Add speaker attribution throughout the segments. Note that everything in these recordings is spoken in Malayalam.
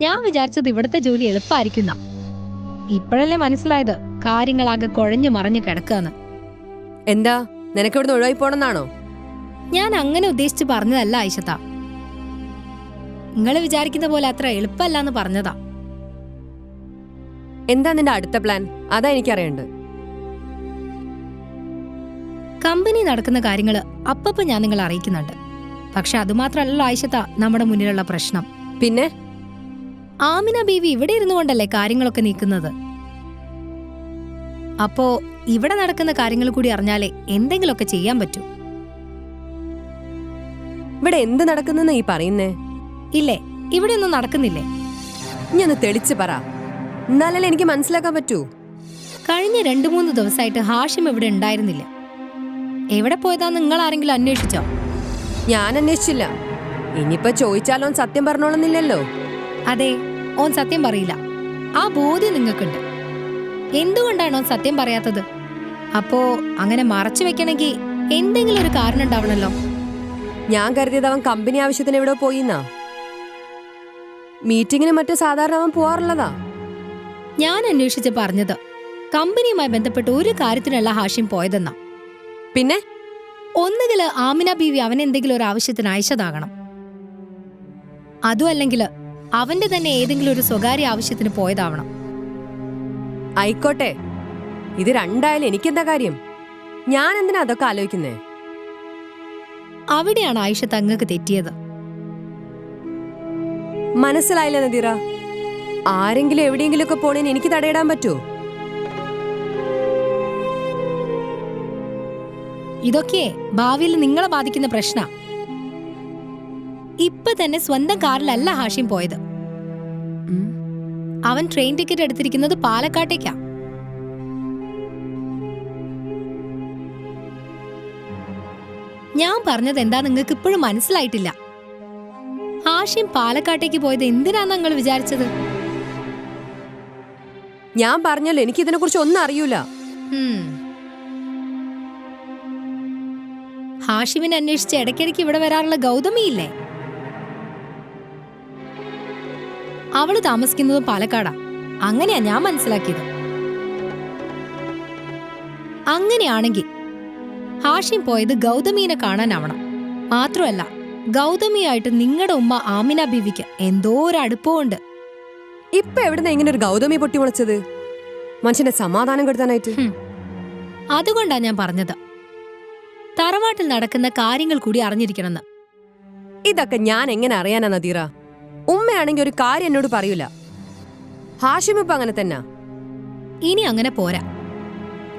Speaker 1: ഞാൻ വിചാരിച്ചത് ഇവിടുത്തെ ജോലി എളുപ്പമായിരിക്കുന്ന ഇപ്പോഴല്ലേ മനസ്സിലായത് കാര്യങ്ങളാകെ കുഴഞ്ഞു മറിഞ്ഞു കിടക്കാന്ന്.
Speaker 2: എന്താ? നിനക്ക് ഇവിടുന്ന് ഒഴിവായി പോണെന്നാണോ?
Speaker 1: ഞാൻ അങ്ങനെ ഉദ്ദേശിച്ച് പറഞ്ഞതല്ല ആയിഷത്ത നിങ്ങൾ വിചാരിക്കുന്ന പോലെ അത്ര എളുപ്പമല്ല എന്ന് പറഞ്ഞതാ.
Speaker 2: എന്താ നിന്റെ അടുത്ത പ്ലാൻ? അതാ എനിക്കറിയണ്ട്.
Speaker 1: കമ്പനി നടക്കുന്ന കാര്യങ്ങൾ അപ്പപ്പോ ഞാൻ നിങ്ങളെ അറിയിക്കുന്നുണ്ട്. പക്ഷെ അതുമാത്രമല്ലല്ലോ ആയിഷത്ത നമ്മുടെ മുന്നിലുള്ള പ്രശ്നം.
Speaker 2: പിന്നെ?
Speaker 1: ആമിന ബീവി ഇവിടെ ഇരുന്നു കൊണ്ടല്ലേ കാര്യങ്ങളൊക്കെ നീക്കുന്നത്? അപ്പോ ഇവിടെ നടക്കുന്ന കാര്യങ്ങൾ കൂടി അറിഞ്ഞാലേ എന്തെങ്കിലുമൊക്കെ ചെയ്യാൻ പറ്റൂ.
Speaker 2: ഇവിടെ എന്ത് നടക്കുന്നെന്ന് ഈ പറയുന്നേ?
Speaker 1: ഇല്ലേ ഇവിടെ ഒന്നും നടക്കുന്നില്ലേ?
Speaker 2: ഇനി ഒന്ന് തെളിച്ച് പറ. എന്നാലല്ലേ എനിക്ക് മനസ്സിലാക്കാൻ പറ്റൂ?
Speaker 1: കഴിഞ്ഞ രണ്ടു മൂന്ന് ദിവസമായിട്ട് ഹാഷിം ഇവിടെ ഉണ്ടായിരുന്നില്ല. എവിടെ പോയതാ നിങ്ങൾ ആരെങ്കിലും അന്വേഷിച്ചോ?
Speaker 2: ഞാൻ അന്വേഷിച്ചില്ല. ഇനിയിപ്പോ ചോദിച്ചാലോ സത്യം പറഞ്ഞോളുന്നില്ലല്ലോ.
Speaker 1: അതെ ഓൻ സത്യം പറയില്ല. ആ ബോധ്യം നിങ്ങൾക്കുണ്ട്. എന്തുകൊണ്ടാണ് ഓൻ സത്യം പറയാത്തത്? അപ്പോ അങ്ങനെ മറച്ചു വെക്കണമെങ്കിൽ എന്തെങ്കിലും ഒരു കാരണം ഉണ്ടാവണല്ലോ.
Speaker 2: ഞാൻ കരുതിയത് അവൻ കമ്പനി ആവശ്യത്തിന് എവിടെ പോയിന്നാ? മീറ്റിങ്ങിന് മറ്റു സാധാരണ അവൻ പോവാറുള്ളതാ?
Speaker 1: ഞാൻ അന്വേഷിച്ച് പറഞ്ഞത് കമ്പനിയുമായി ബന്ധപ്പെട്ട് ഒരു കാര്യത്തിനുള്ള ഹാഷിം പോയതെന്നാ.
Speaker 2: പിന്നെ?
Speaker 1: ഒന്നുകിൽ ആമിന ബീവി അവനെന്തെങ്കിലും ഒരു ആവശ്യത്തിന് അയച്ചതാകണം. അതും അല്ലെങ്കിൽ അവന്റെ തന്നെ ഏതെങ്കിലും ഒരു സ്വകാര്യ ആവശ്യത്തിന് പോയതാവണം.
Speaker 2: ആയിക്കോട്ടെ. ഇത് രണ്ടായാലും എനിക്കെന്താ കാര്യം? ഞാൻ എന്തിനാ അതൊക്കെ ആലോചിക്കുന്നേ?
Speaker 1: അവിടെയാണ് ആയിഷ തങ്ങൾക്ക് തെറ്റിയത്.
Speaker 2: മനസ്സിലായില്ല നദീറ. ആരെങ്കിലും എവിടെയെങ്കിലും ഒക്കെ പോണേന് എനിക്ക് തടയിടാൻ പറ്റുമോ
Speaker 1: ഇതൊക്കെ ഭാവിയിൽ നിങ്ങളെ ബാധിക്കുന്ന പ്രശ്ന. ഇപ്പൊ തന്നെ സ്വന്തം കാറിലല്ല ഹാഷിം പോയത്. അവൻ ട്രെയിൻ ടിക്കറ്റ് എടുത്തിരിക്കുന്നത് പാലക്കാട്ടേക്കാ. ഞാൻ പറഞ്ഞത് എന്താ നിങ്ങൾക്ക് ഇപ്പോഴും മനസ്സിലായിട്ടില്ല. ഹാഷിം പാലക്കാട്ടേക്ക് പോയത് എന്തിനാന്ന് നിങ്ങൾ വിചാരിച്ചത്?
Speaker 2: ഞാൻ പറഞ്ഞല്ലോ എനിക്ക് ഇതിനെ കുറിച്ച് ഒന്നും അറിയൂല.
Speaker 1: ഹാഷിമിനെ അന്വേഷിച്ച് ഇടയ്ക്കിടയ്ക്ക് ഇവിടെ വരാറുള്ള ഗൗതമിയില്ലേ? അവൾ താമസിക്കുന്നത് പാലക്കാടാ. അങ്ങനെയാ ഞാൻ മനസ്സിലാക്കിയത്. അങ്ങനെയാണെങ്കിൽ ഹാഷിം പോയത് ഗൗതമീനെ കാണാനാവണം. മാത്രമല്ല ഗൗതമിയായിട്ട് നിങ്ങളുടെ ഉമ്മ ആമിന ബീവിക്ക് എന്തോ ഒരു അടുപ്പമുണ്ട്.
Speaker 2: ഇപ്പൊ എവിടുന്ന ഇങ്ങനെ ഒരു ഗൗതമി പൊട്ടി മുളച്ചത്? മനുഷ്യന്റെ സമാധാനം കെടുത്താനായിട്ട്.
Speaker 1: അതുകൊണ്ടാ ഞാൻ പറഞ്ഞത്. തറവാട്ടിൽ നടക്കുന്ന കാര്യങ്ങൾ കൂടി അറിഞ്ഞിരിക്കണമെന്ന്.
Speaker 2: ഇതൊക്കെ ഞാൻ എങ്ങനെ അറിയാനാ നദീറ? ഉമ്മയാണെങ്കിൽ ഒരു കാര്യം എന്നോട് പറയൂല. ഹാഷിം ഇപ്പൊ അങ്ങനെ തന്നെ.
Speaker 1: ഇനി അങ്ങനെ പോരാ.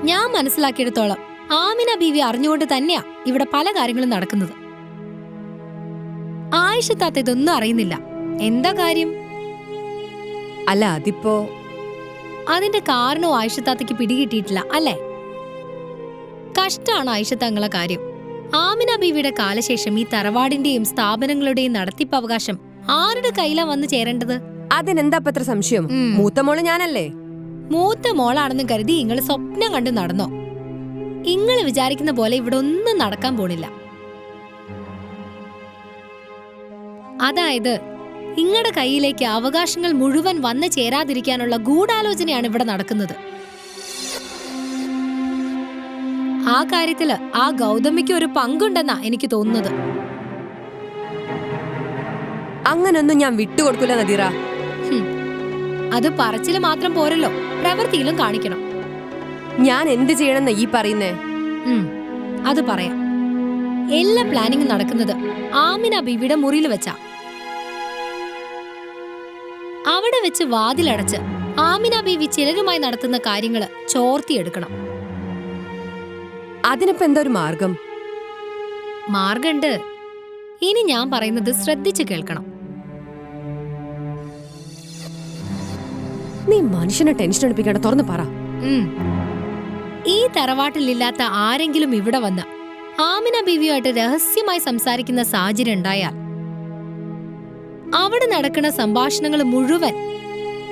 Speaker 1: ഞാൻ മനസ്സിലാക്കിയെടുത്തോളം ആമിന ബീവി അറിഞ്ഞുകൊണ്ട് തന്നെയാ ഇവിടെ പല കാര്യങ്ങളും നടക്കുന്നത്. ആയിഷത്താത്ത താത്ത ഇതൊന്നും അറിയുന്നില്ല. എന്താ കാര്യം?
Speaker 2: അല്ല അതിപ്പോ
Speaker 1: അതിന്റെ കാരണവും ആയിഷത്താത്തക്ക് പിടികിട്ടിയിട്ടില്ല അല്ലേ? കഷ്ടാണ് ആയിഷത്തങ്ങളെ കാര്യം. ആമിന ബീവിയുടെ കാലശേഷം ഈ തറവാടിന്റെയും സ്ഥാപനങ്ങളുടെയും നടത്തിപ്പ് അവകാശം ആരുടെ കയ്യിലാ വന്ന് ചേരേണ്ടത്?
Speaker 2: അതിനെന്താ ഇപ്പൊ ഇത്ര സംശയം. മൂത്ത മോൾ ഞാനല്ലേ?
Speaker 1: മൂത്ത മോളാണെന്ന് കരുതി നിങ്ങൾ സ്വപ്നം കണ്ട് നടന്നോ? നിങ്ങൾ വിചാരിക്കുന്ന പോലെ ഇവിടെ ഒന്നും നടക്കാൻ പോണില്ല. അതായത് നിങ്ങളുടെ കയ്യിലേക്ക് അവകാശങ്ങൾ മുഴുവൻ വന്നു ചേരാതിരിക്കാനുള്ള ഗൂഢാലോചനയാണ് ഇവിടെ നടക്കുന്നത്. ആ കാര്യത്തിൽ ആ ഗൗതമിക്ക് ഒരു പങ്കുണ്ടെന്നാ എനിക്ക് തോന്നുന്നത്.
Speaker 2: അങ്ങനൊന്നും ഞാൻ വിട്ടുകൊടുക്കൂല നദീറ.
Speaker 1: അത് പറച്ചിൽ മാത്രം പോരല്ലോ. പ്രവൃത്തിയിലും കാണിക്കണം.
Speaker 2: ഞാൻ എന്ത് ചെയ്യണമെന്ന ഈ പറയുന്നേ?
Speaker 1: അത് പറയാം. എല്ലാ പ്ലാനിങ്ങും നടക്കുന്നത് ആമിന ബീവിയുടെ മുറിയിൽ വെച്ചാ. അവിടെ വെച്ച് വാതിലടച്ച് ആമിന ബീവി ചിലരുമായി നടത്തുന്ന കാര്യങ്ങൾ ചോർത്തിയെടുക്കണം.
Speaker 2: അതിനിപ്പോ എന്താ ഒരു മാർഗം?
Speaker 1: മാർഗണ്ട്. ഇനി ഞാൻ പറയുന്നത് ശ്രദ്ധിച്ചു കേൾക്കണം.
Speaker 2: നീ മനുഷ്യനെ ടെൻഷൻ എടുപ്പിക്കേണ്ട തുറന്നു പറ.
Speaker 1: ഈ തറവാട്ടിലില്ലാത്ത ആരെങ്കിലും ഇവിടെ വന്ന ആമിന ബീവിയുമായിട്ട് രഹസ്യമായി സംസാരിക്കുന്ന സാഹചര്യം ഉണ്ടായാൽ അവിടെ നടക്കുന്ന സംഭാഷണങ്ങൾ മുഴുവൻ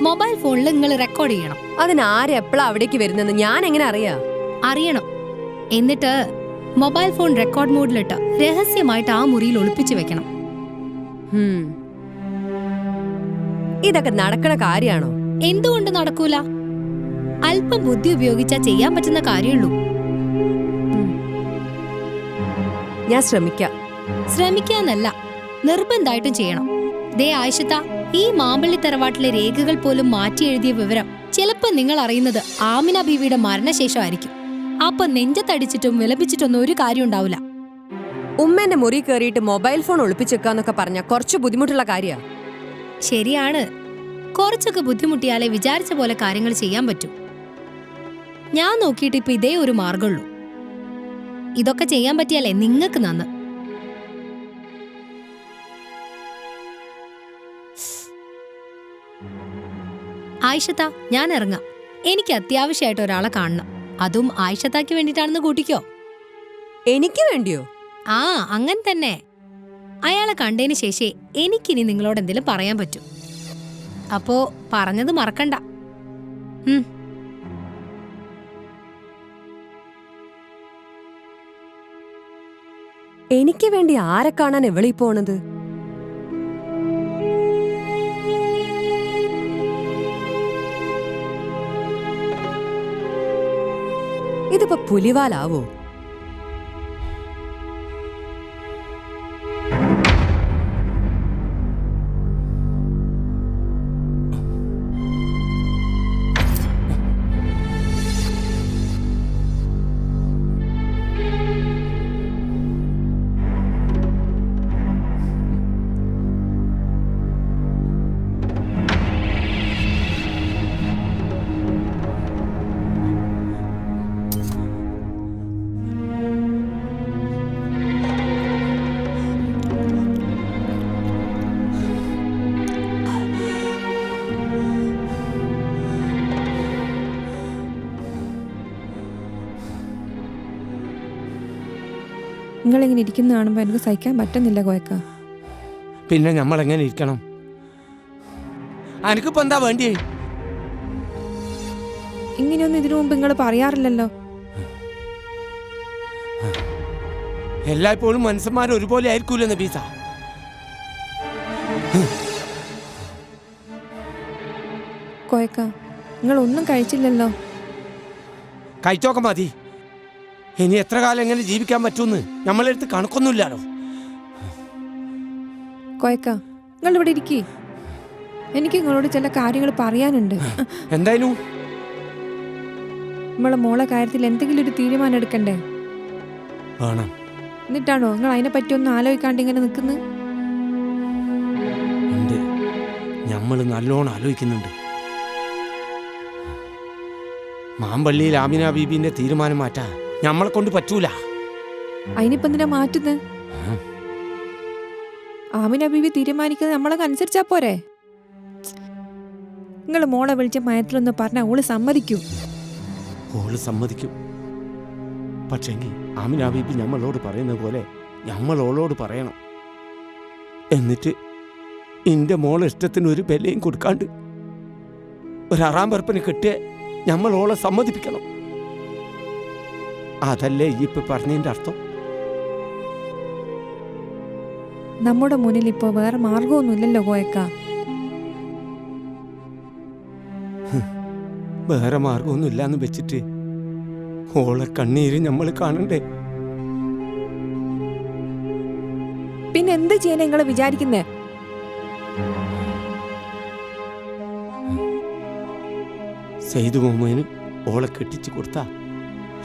Speaker 1: മൊബൈൽ ഫോണിൽ നിങ്ങൾ റെക്കോർഡ് ചെയ്യണം.
Speaker 2: അതിന് ആരെ എപ്പോഴാ അവിടേക്ക് വരുന്നെന്ന് ഞാൻ എങ്ങനെ അറിയാ?
Speaker 1: അറിയണം. എന്നിട്ട് മൊബൈൽ ഫോൺ റെക്കോർഡ് മോഡിലിട്ട് രഹസ്യമായിട്ട് ആ മുറിയിൽ ഒളിപ്പിച്ചു വെക്കണം.
Speaker 2: ഇതൊക്കെ നടക്കണ കാര്യാണോ?
Speaker 1: എന്തുകൊണ്ട് നടക്കൂല? അല്പം ബുദ്ധി ഉപയോഗിച്ചാ ചെയ്യാൻ പറ്റുന്ന കാര്യമുള്ളൂ.
Speaker 2: ഞാൻ ശ്രമിക്കാം.
Speaker 1: ശ്രമിക്കാന്നല്ല നിർബന്ധമായിട്ടും ചെയ്യണം. ദേ ആയിഷത്ത ഈ മാമ്പള്ളി തറവാട്ടിലെ രേഖകൾ പോലും മാറ്റി എഴുതിയ വിവരം ചിലപ്പോൾ നിങ്ങൾ അറിയുന്നത് ആമിന ബീവിയുടെ മരണശേഷമായിരിക്കും. അപ്പൊ നെഞ്ചത്തടിച്ചിട്ടും വിലപിച്ചിട്ടൊന്നും ഒരു കാര്യം ഉണ്ടാവില്ല
Speaker 2: ഉമ്മേന്റെ മുറി കയറിയിട്ട് മൊബൈൽ ഫോൺ ഒളിപ്പിച്ചെക്കാന്നൊക്കെ പറഞ്ഞ കുറച്ച് ബുദ്ധിമുട്ടുള്ള കാര്യമാണ്
Speaker 1: ശരിയാണ്. കുറച്ചൊക്കെ ബുദ്ധിമുട്ടിയാലേ വിചാരിച്ച പോലെ കാര്യങ്ങൾ ചെയ്യാൻ പറ്റൂ. ഞാൻ നോക്കിയിട്ട് ഇപ്പൊ ഇതേ ഒരു മാർഗമുള്ളൂ ഇതൊക്കെ ചെയ്യാൻ പറ്റിയാലേ നിങ്ങൾക്ക് നന്ന്. ആയിഷത്ത ഞാൻ ഇറങ്ങാം. എനിക്ക് അത്യാവശ്യമായിട്ട് ഒരാളെ കാണണം. അതും ആയിഷത്താക്ക് വേണ്ടിയിട്ടാണെന്ന് കൂട്ടിക്കോ.
Speaker 2: എനിക്ക് വേണ്ടിയോ?
Speaker 1: ആ അങ്ങനെ തന്നെ. അയാളെ കണ്ടതിന് ശേഷേ എനിക്കിനി നിങ്ങളോട് എന്തെങ്കിലും പറയാൻ പറ്റൂ. അപ്പോ പറഞ്ഞത് മറക്കണ്ട.
Speaker 2: എനിക്ക് വേണ്ടി ആരെ കാണാൻ എവിളി പോണത്? ഇതിപ്പോ പുലിവാലാവോ?
Speaker 3: നിങ്ങളിങ്ങനെ ഇരിക്കുന്ന കാണുമ്പോൾ എനിക്ക് സഹിക്കാൻ പറ്റുന്നില്ല കോയക്ക.
Speaker 4: പിന്നെ നമ്മൾ എങ്ങനെ ഇരിക്കണം എനിക്കിപ്പോ എന്താ വേണ്ടിയേ?
Speaker 3: ഇങ്ങനെയൊന്നും ഇതിനു മുമ്പ് നിങ്ങൾ പറയാറില്ലല്ലോ.
Speaker 4: എല്ലായ്പ്പോഴും മനുഷ്യന്മാർ ഒരുപോലെ ആയിരിക്കൂലെന്ന് നബീസ
Speaker 3: കോയക്ക നിങ്ങൾ ഒന്നും കഴിച്ചില്ലല്ലോ.
Speaker 4: കഴിച്ചോക്ക മതി. ഇനി എത്ര കാലം എങ്ങനെ ജീവിക്കാൻ പറ്റൂന്ന് നമ്മളെടുത്ത് കണക്കൊന്നുമില്ലല്ലോ.
Speaker 3: കോയക്ക നിങ്ങൾ ഇവിടെ ഇരിക്കേ. എനിക്ക് നിങ്ങളോട് ചില കാര്യങ്ങൾ പറയാനുണ്ട്.
Speaker 4: എന്തായാലും?
Speaker 3: നമ്മളെ മോളെ കാര്യത്തിൽ എന്തെങ്കിലും ഒരു തീരുമാനം എടുക്കണ്ടേ? എന്നിട്ടാണോ നിങ്ങൾ അതിനെ പറ്റി ഒന്നും ആലോചിക്കാണ്ട് ഇങ്ങനെ നിൽക്കുന്നത്
Speaker 4: നമ്മൾ നല്ലോണം ആലോചിക്കുന്നുണ്ട്. മാമ്പള്ളിയിൽ ആമിന ബീബിന്റെ തീരുമാനം മാറ്റാ നമ്മളെ കൊണ്ട് പറ്റൂല.
Speaker 3: അതിനിപ്പോ എന്തിനാ മാറ്റുന്നത്
Speaker 4: ആമിനബീവി
Speaker 3: ആമിന ബീവി തീരുമാനിക്കുന്നത് നമ്മളൊക്കെ അനുസരിച്ചാ പോരെ? നിങ്ങൾ മോളെ വിളിച്ച മയത്തിലൊന്ന് പറഞ്ഞ ഓൾ സമ്മതിക്കൂ.
Speaker 4: ഓൾ സമ്മതിക്കും. പക്ഷെങ്കിൽ ആമിന ബീബി നമ്മളോട് പറയുന്ന പോലെ നമ്മൾ ഓളോട് പറയണം. എന്നിട്ട് എന്റെ മോളെ ഇഷ്ടത്തിന് ഒരു വിലയും കൊടുക്കാണ്ട് ഒരു അറാം പറപ്പിന് കിട്ടിയ നമ്മൾ ഓളെ സമ്മതിപ്പിക്കണം. അതല്ലേ ഈ ഇപ്പൊ പറഞ്ഞതിന്റെ അർത്ഥം?
Speaker 3: നമ്മുടെ മുന്നിൽ ഇപ്പോൾ വേറെ മാർഗമൊന്നുമില്ലല്ലോ കോയക്ക
Speaker 4: വേറെ മാർഗമൊന്നുമില്ല എന്ന് വെച്ചിട്ട് ഓളെ കണ്ണീര് നമ്മൾ കാണണ്ടേ?
Speaker 3: പിന്നെ എന്ത് ചെയ്യാൻ നിങ്ങൾ വിചാരിക്കുന്നേ?
Speaker 4: സെയ്തു മുഹമ്മദിന് ഓളെ കെട്ടിച്ചു കൊടുത്ത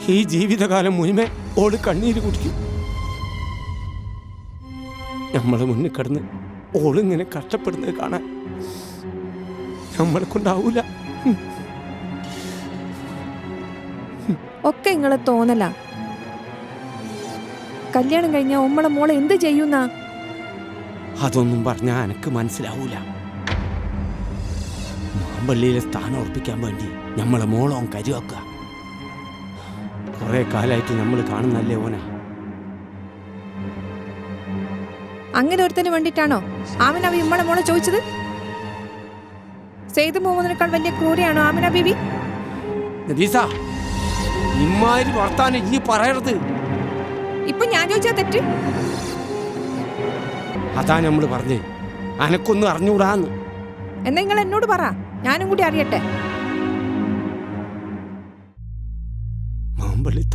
Speaker 4: ഈ ജീവിതകാലം മുഴുവൻ ഓൾ കണ്ണീര് കുടിക്കും. നമ്മളെ മുന്നിൽ കിടന്ന് ഓളിങ്ങനെ കഷ്ടപ്പെടുന്നത് കാണാൻ നമ്മളെ കൊണ്ടാവൂല
Speaker 3: ഒക്കെ നിങ്ങളെ തോന്നല. കല്യാണം കഴിഞ്ഞ ഉമ്മളെ മോളെ എന്ത് ചെയ്യുന്ന?
Speaker 4: അതൊന്നും പറഞ്ഞാ എനക്ക് മനസ്സിലാവൂല. മാമ്പള്ളിയിലെ സ്ഥാനം ഉറപ്പിക്കാൻ വേണ്ടി നമ്മളെ മോളോൻ കരുവാക്കുക കുറെ കാലായിട്ട് നമ്മൾ കാണുന്നല്ലേ ഓന?
Speaker 3: അങ്ങനെ ഒരുത്തന് വേണ്ടിട്ടാണോ ആമിന ബി ഉമ്മളെ മോളെ ചോദിച്ചത്? സെയ്ത് മുഹമ്മദിനേക്കാൾ വലിയ ക്രൂരയാണോ ആമിന ബീബി
Speaker 4: നദീസ ഇമ്മാതിരി വർത്താനം ഇനി പറയരുത്.
Speaker 3: ഇപ്പൊ ഞാൻ ചോദിച്ചാ തെറ്റ്?
Speaker 4: അതാ നമ്മൾ പറഞ്ഞേ. അനക്കൊന്നും അറിഞ്ഞൂടാന്ന്.
Speaker 3: എന്നെ നിങ്ങൾ എന്നോട് പറ. ഞാനും കൂടി അറിയട്ടെ.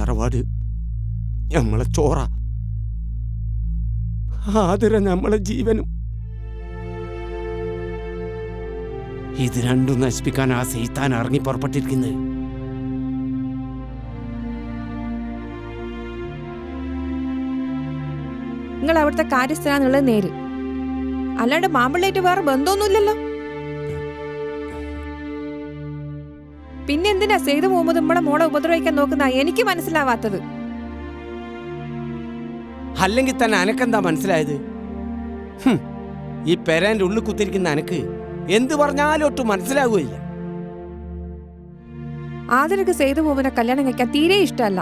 Speaker 4: തറവാട്. ഞമ്മളെ ചോറ. ആതിര ഞമ്മളെ ജീവനും. ഇത് രണ്ടും നശിപ്പിക്കാൻ ആ സീത്താൻ ഇറങ്ങി പുറപ്പെട്ടിരിക്കുന്നത്.
Speaker 3: നിങ്ങൾ അവിടുത്തെ കാര്യസ്ഥനാന്നുള്ളത് നേര്. അല്ലാണ്ട് മാമ്പിള്ളേറ്റ് വേറെ ബന്ധമൊന്നുമില്ലല്ലോ. പിന്നെ എന്തിനാ സെയ്ത് മുഹമ്മദ് ഉമ്മടെ മോളെ ഉപദ്രവിക്കാൻ നോക്കുന്ന? എനിക്ക് മനസ്സിലാവാത്തത്.
Speaker 4: അല്ലെങ്കിൽ തന്നെ അനക്കെന്താ മനസ്സിലായത്? ഈ പെരേന്റെ ഉള്ളിൽ കുത്തിരിക്കുന്ന അനക്ക് എന്ത് പറഞ്ഞാലും ഒട്ടും മനസ്സിലാവുകയില്ല.
Speaker 3: ആദരക്ക് സെയ്ത് മുഹമ്മദിനെ കല്യാണം കഴിക്കാൻ തീരെ ഇഷ്ടമല്ല.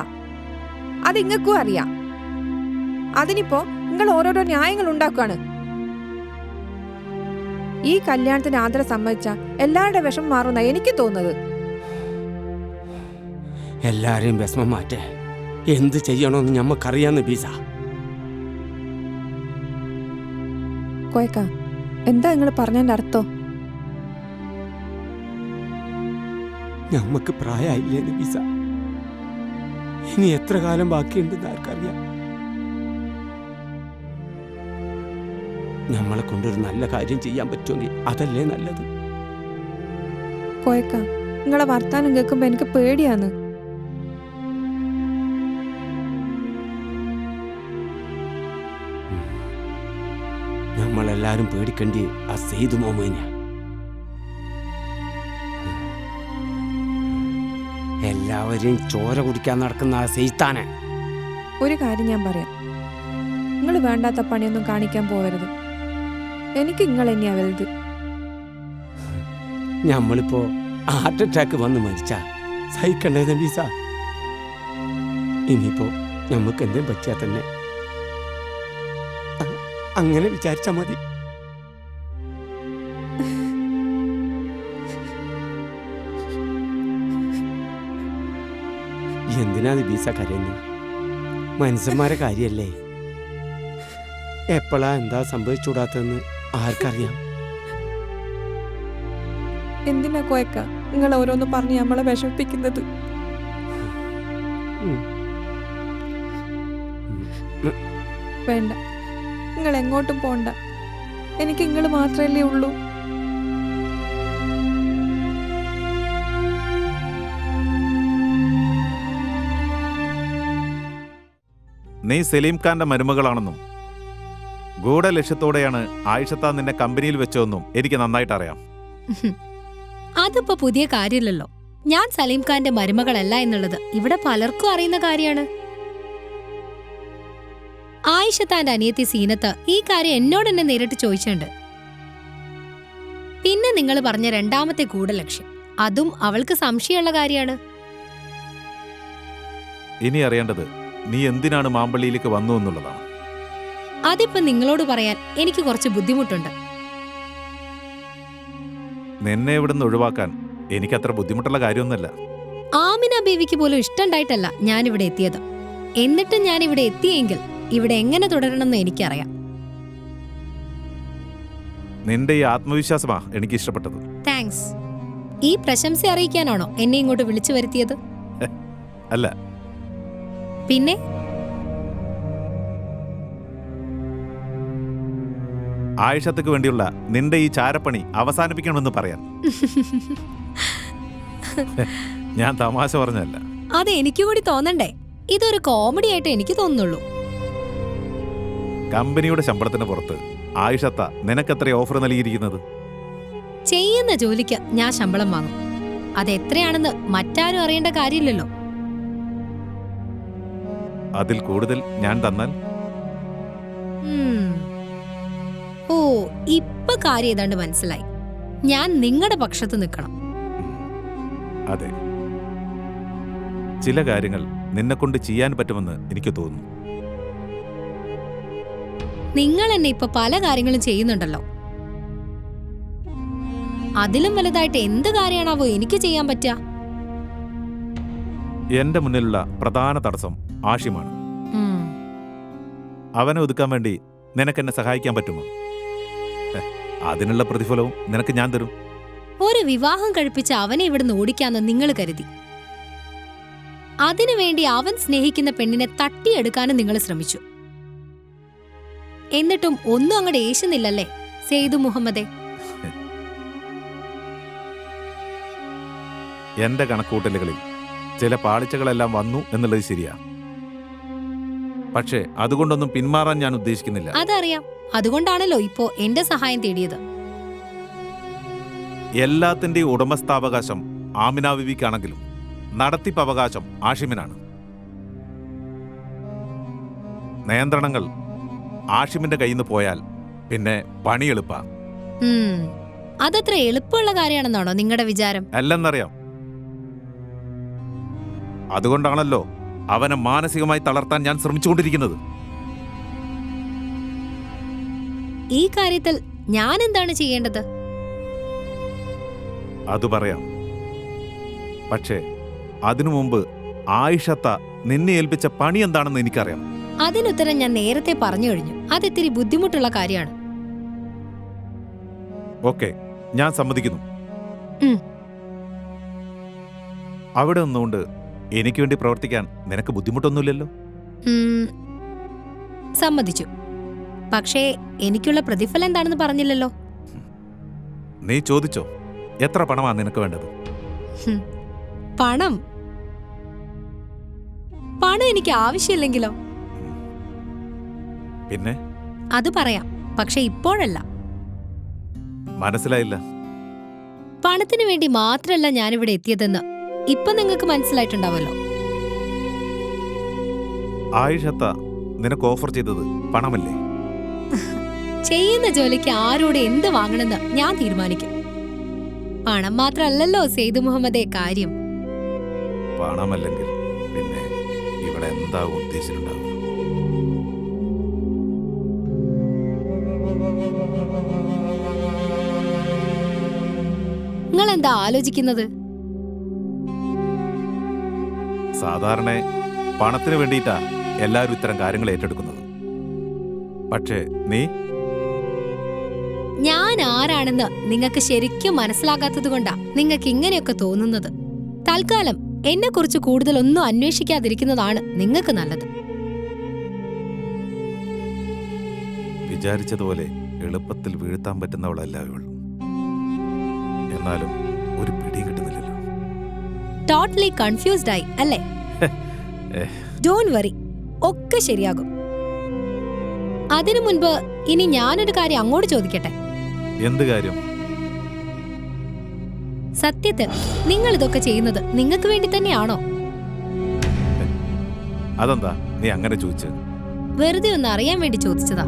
Speaker 3: അത് ഇങ്ങക്കും അറിയാം. അതിനിപ്പോ നിങ്ങൾ ഓരോരോ ന്യായങ്ങൾ ഉണ്ടാക്കുകയാണ് ഈ കല്യാണത്തിന് ആദര സമ്മതിച്ച എല്ലാവരുടെ വിഷമം മാറുന്ന എനിക്ക് തോന്നുന്നത്.
Speaker 4: എല്ലാരെയും വിഷമം മാറ്റേ. എന്ത് ചെയ്യണമെന്ന് ഞമ്മക്കറിയാന്ന് ബീസ
Speaker 3: കോയക്ക എന്താ നിങ്ങൾ പറഞ്ഞതിന്റെ അർത്ഥം?
Speaker 4: ഞമ്മക്ക് പ്രായമായില്ലേന്ന് ബീസ ഇനി എത്ര കാലം ബാക്കിയുണ്ടെന്ന് ആർക്കറിയാം. ഞമ്മളെ കൊണ്ടൊരു നല്ല കാര്യം ചെയ്യാൻ പറ്റുമെങ്കിൽ അതല്ലേ നല്ലത്.
Speaker 3: കോയക്ക നിങ്ങളെ വർത്താനം കേൾക്കുമ്പോ എനിക്ക് പേടിയാന്ന്
Speaker 4: നമ്മളെല്ലാരും പേടിക്കണ്ടി ആ സെയ്തു മോമേന എല്ലാവരെയും ചോര കുടിക്കാൻ നടക്കുന്ന ആ സെയ്ത്താനെ
Speaker 3: ഒരു കാര്യം ഞാൻ പറയാം. നിങ്ങൾ വേണ്ടാത്ത പണിയൊന്നും കാണിക്കാൻ പോകരുത് എനിക്ക് നിങ്ങൾ തന്നെയാ വലുത്.
Speaker 4: നമ്മളിപ്പോ ഹാർട്ട് അറ്റാക്ക് വന്ന് മരിച്ച സഹിക്കണ്ടേ നബീസ ഇനിയിപ്പോ ഞമ്മക്ക് എന്തേലും പറ്റിയാ തന്നെ. അങ്ങനെ വിചാരിച്ചാ മതി. എന്തിനാ ബീസ കരയുന്നത് മനുഷ്യന്മാരെ കാര്യല്ലേ? എപ്പോഴാ എന്താ സംഭവിച്ചുകൂടാത്തെന്ന് ആർക്കറിയാം?
Speaker 3: എന്തിനാ കോയക്ക? നിങ്ങൾ ഓരോന്ന് പറഞ്ഞ് നമ്മളെ വിഷമിപ്പിക്കുന്നത്. വേണ്ട. നിങ്ങൾ എങ്ങോട്ടും പോണ്ട. എനിക്ക് നിങ്ങൾ മാത്രമല്ലേ ഉള്ളൂ.
Speaker 5: നീ സലീം ഖാന്റെ മരുമകളാണെന്നും ഗൂഢലക്ഷ്യത്തോടെയാണ് ആയിഷത്ത നിന്നെ കമ്പനിയിൽ വെച്ചതെന്നും എനിക്ക് നന്നായിട്ട് അറിയാം.
Speaker 1: അതിപ്പോ പുതിയ കാര്യമില്ലല്ലോ. ഞാൻ സലീം ഖാന്റെ മരുമകളല്ല എന്നുള്ളത് ഇവിടെ പലർക്കും അറിയുന്ന കാര്യമാണ്. ആയിഷത്താന്റെ അനിയത്തി സീനത്ത് ഈ കാര്യം എന്നോട് തന്നെ നേരിട്ട് ചോദിച്ചിട്ടുണ്ട്. പിന്നെ നിങ്ങൾ പറഞ്ഞ രണ്ടാമത്തെ ഗൂഢലക്ഷ്യം അതും അവൾക്ക് സംശയമുള്ള കാര്യമാണ്.
Speaker 5: ഇനി അറിയേണ്ടത് നീ എന്തിനാണ് മാമ്പള്ളിയിലേക്ക് വന്നു എന്നുള്ളതാണ്.
Speaker 1: അതിപ്പോ നിങ്ങളോട് പറയാൻ എനിക്ക് കുറച്ച് ബുദ്ധിമുട്ടുണ്ട്.
Speaker 5: നിന്നെ ഇവിടുന്ന് ഒഴിവാക്കാൻ എനിക്കത്ര ബുദ്ധിമുട്ടുള്ള കാര്യമൊന്നുമല്ല.
Speaker 1: ആമിന ബേബിക്ക് പോലും ഇഷ്ടണ്ടായിട്ടല്ല ഞാൻ ഇവിടെ എത്തിയത്. എന്നിട്ടും ഞാൻ ഇവിടെ എത്തിയെങ്കിൽ ഇവിടെ എങ്ങനെ തുടരണമെന്ന് എനിക്കറിയാം.
Speaker 5: നിന്റെ ഈ ആത്മവിശ്വാസമാ എനിക്ക് ഇഷ്ടപ്പെട്ടത്
Speaker 1: താങ്ക്സ്. ഈ പ്രശംസ അറിയിക്കാനാണോ എന്നെ ഇങ്ങോട്ട് വിളിച്ചു വരുത്തിയത്?
Speaker 5: അല്ല.
Speaker 1: പിന്നെ?
Speaker 5: ആയിഷത്തക്ക് വേണ്ടിയുള്ള നിന്റെ ഈ ചാരപ്പണി അവസാനിപ്പിക്കണമെന്ന് പറയാൻ ഞാൻ തമാശ പറഞ്ഞല്ല
Speaker 1: അത് എനിക്ക് കൂടി തോന്നണ്ടേ. ഇതൊരു കോമഡി ആയിട്ട് എനിക്ക് തോന്നുന്നുള്ളൂ.
Speaker 5: കമ്പനിയുടെ ശമ്പളത്തിന് പുറത്ത് ആയിഷത്ത നിനക്കെത്ര ഓഫർ നൽകിയിരിക്കുന്നത്?
Speaker 1: ചെയ്യുന്ന ജോലിക്ക് ഞാൻ ശമ്പളം വാങ്ങും. അത് എത്രയാണെന്ന് മറ്റാരും അറിയേണ്ട കാര്യമില്ലല്ലോ.
Speaker 5: അതിൽ കൂടുതൽ ഞാൻ തന്നാൽ?
Speaker 1: ഓ ഇപ്പൊ കാര്യം ഏതാണ്ട് മനസ്സിലായി. ഞാൻ നിങ്ങളുടെ പക്ഷത്ത് നിൽക്കണം
Speaker 5: അതെ. ചില കാര്യങ്ങൾ നിന്നെക്കൊണ്ട് ചെയ്യാൻ പറ്റുമെന്ന് എനിക്ക് തോന്നുന്നു.
Speaker 1: നിങ്ങൾ എന്നെ ഇപ്പൊ പല കാര്യങ്ങളും ചെയ്യുന്നുണ്ടല്ലോ. അതിലും വലുതായിട്ട് എന്ത് കാര്യമാണാവോ എനിക്ക് ചെയ്യാൻ പറ്റുക
Speaker 5: എന്റെ മുന്നിലുള്ള പ്രധാന തടസ്സം ആഷിമാണ്. അവനെ ഒതുക്കാൻ വേണ്ടി നിനക്ക് എന്നെ സഹായിക്കാൻ പറ്റുമോ? അതിനുള്ള പ്രതിഫലവും നിനക്ക് ഞാൻ തരും.
Speaker 1: ഒരു വിവാഹം കഴിപ്പിച്ച് അവനെ ഇവിടുന്ന് ഓടിക്കാന്ന് നിങ്ങൾ കരുതി. അതിനുവേണ്ടി അവൻ സ്നേഹിക്കുന്ന പെണ്ണിനെ തട്ടിയെടുക്കാനും നിങ്ങൾ ശ്രമിച്ചു. എന്നിട്ടും ഒന്നും അങ്ങോട്ട് ഏശുന്നില്ലല്ലേ സെയ്തു മുഹമ്മദെ?
Speaker 5: എന്റെ കണക്കൂട്ടലുകളിൽ ചില പാളിച്ചകളെല്ലാം വന്നു എന്നുള്ളത് ശരിയാ. പക്ഷേ അതുകൊണ്ടൊന്നും പിന്മാറാൻ ഞാൻ ഉദ്ദേശിക്കുന്നില്ല.
Speaker 1: അതറിയാം. അതുകൊണ്ടാണല്ലോ ഇപ്പോ എന്റെ സഹായം തേടിയത്.
Speaker 5: എല്ലാത്തിന്റെയും ഉടമസ്ഥാവകാശം ആമിന ബിബിക്കാണെങ്കിലും നടത്തിപ്പ് അവകാശം ആഷിമിനാണ്. നിയന്ത്രണങ്ങൾ ആഷിമിന്റെ കയ്യിൽ നിന്ന് പോയാൽ പിന്നെ പണി എളുപ്പാ.
Speaker 1: ഉം. അതത്ര എളുപ്പമുള്ള കാര്യമാണെന്നാണോ നിങ്ങളുടെ വിചാരം?
Speaker 5: അല്ലെന്നറിയാം. അതുകൊണ്ടാണല്ലോ അവനെ മാനസികമായി തളർത്താൻ ഞാൻ ശ്രമിച്ചുകൊണ്ടിരിക്കുന്നത്.
Speaker 1: ഈ കാര്യത്തിൽ ഞാൻ എന്താണ് ചെയ്യേണ്ടത്?
Speaker 5: അത് പറയാം. പക്ഷേ അതിനു മുമ്പ് ആയിഷത്ത നിന്നെ ഏൽപ്പിച്ച പണി എന്താണെന്ന് എനിക്കറിയാം.
Speaker 1: അതിനുത്തരം ഞാൻ നേരത്തെ പറഞ്ഞു കഴിഞ്ഞു. അതിത്തിരി ബുദ്ധിമുട്ടുള്ള കാര്യമാണ്.
Speaker 5: ഓക്കെ ഞാൻ സമ്മതിക്കുന്നു. അവിടെ നിന്നുകൊണ്ട് എനിക്ക് വേണ്ടി പ്രവർത്തിക്കാൻ നിനക്ക് ബുദ്ധിമുട്ടൊന്നുമില്ലല്ലോ?
Speaker 1: ഉം, സമ്മതിച്ചു. പക്ഷേ എനിക്കുള്ള പ്രതിഫലം എന്താണെന്ന് പറഞ്ഞില്ലല്ലോ?
Speaker 5: നീ ചോദിച്ചോ എത്ര പണമാണ് നിനക്ക് വേണ്ടത്?
Speaker 1: ഹും, പണം? പണം എനിക്ക് ആവശ്യമില്ലെങ്കിലോ?
Speaker 5: പിന്നെ?
Speaker 1: അത് പറയാം പക്ഷെ ഇപ്പോഴല്ല.
Speaker 5: മനസ്സിലായില്ല.
Speaker 1: പണത്തിന് വേണ്ടി മാത്രമല്ല ഞാനിവിടെ എത്തിയതെന്ന്. ഇപ്പൊ നിങ്ങൾക്ക് മനസ്സിലായിട്ടുണ്ടാവല്ലോ.
Speaker 5: ആയിഷത്ത നിനക്ക് ഓഫർ ചെയ്തത് പണമല്ലേ?
Speaker 1: ചെയ്യുന്ന ജോലിക്ക് ആരോട് എന്ത് വാങ്ങണമെന്ന് ഞാൻ തീരുമാനിക്കും. പണം മാത്രമല്ലല്ലോ സെയ്ദ് മുഹമ്മദേ കാര്യം.
Speaker 5: പണമല്ലെങ്കിൽ പിന്നെ ഇവിടെ എന്താ ഉദ്ദേശിച്ചിട്ടുണ്ടാവുക?
Speaker 1: നിങ്ങൾ എന്താ ആലോചിക്കുന്നത്?
Speaker 5: സാധാരണ പണത്തിന് വേണ്ടിയിട്ടാ എല്ലാവരും ഇത്തരം കാര്യങ്ങൾ ഏറ്റെടുക്കുന്നത്. പക്ഷേ നീ?
Speaker 1: ഞാൻ ആരാണെന്ന് നിങ്ങൾക്ക് ശരിക്കും മനസ്സിലാകാത്തത് കൊണ്ടാ നിങ്ങൾക്ക് ഇങ്ങനെയൊക്കെ തോന്നുന്നത്. തൽക്കാലം എന്നെക്കുറിച്ച് കൂടുതലൊന്നും അന്വേഷിക്കാതിരിക്കുന്നതാണ് നിങ്ങൾക്ക് നല്ലത്.
Speaker 5: വിചാരിച്ചതുപോലെ എളുപ്പത്തിൽ വീഴ്ത്താൻ പറ്റുന്നവളല്ല ഇവൾ എന്നാലും ഒരു പിടി കിട്ടുന്നില്ലല്ലോ.
Speaker 1: ടോട്ടലി കൺഫ്യൂസ്ഡ് ആയി അല്ലേ. ഡോൺ വറി ഒക്കെ ശരിയാകും. അതിനു മുൻപ് ഇനി ഞാനൊരു കാര്യം അങ്ങോട്ട് ചോദിക്കട്ടെ?
Speaker 5: എന്ത് കാര്യം?
Speaker 1: സത്യത്തിൽ നിങ്ങൾ ഇതൊക്കെ ചെയ്യുന്നത് നിങ്ങൾക്ക് വേണ്ടി തന്നെയാണോ?
Speaker 5: അതെന്താ? നീ അങ്ങനെ ചോദിച്ചത്.
Speaker 1: വെറുതെ ഒന്ന് അറിയാൻ വേണ്ടി ചോദിച്ചതാ.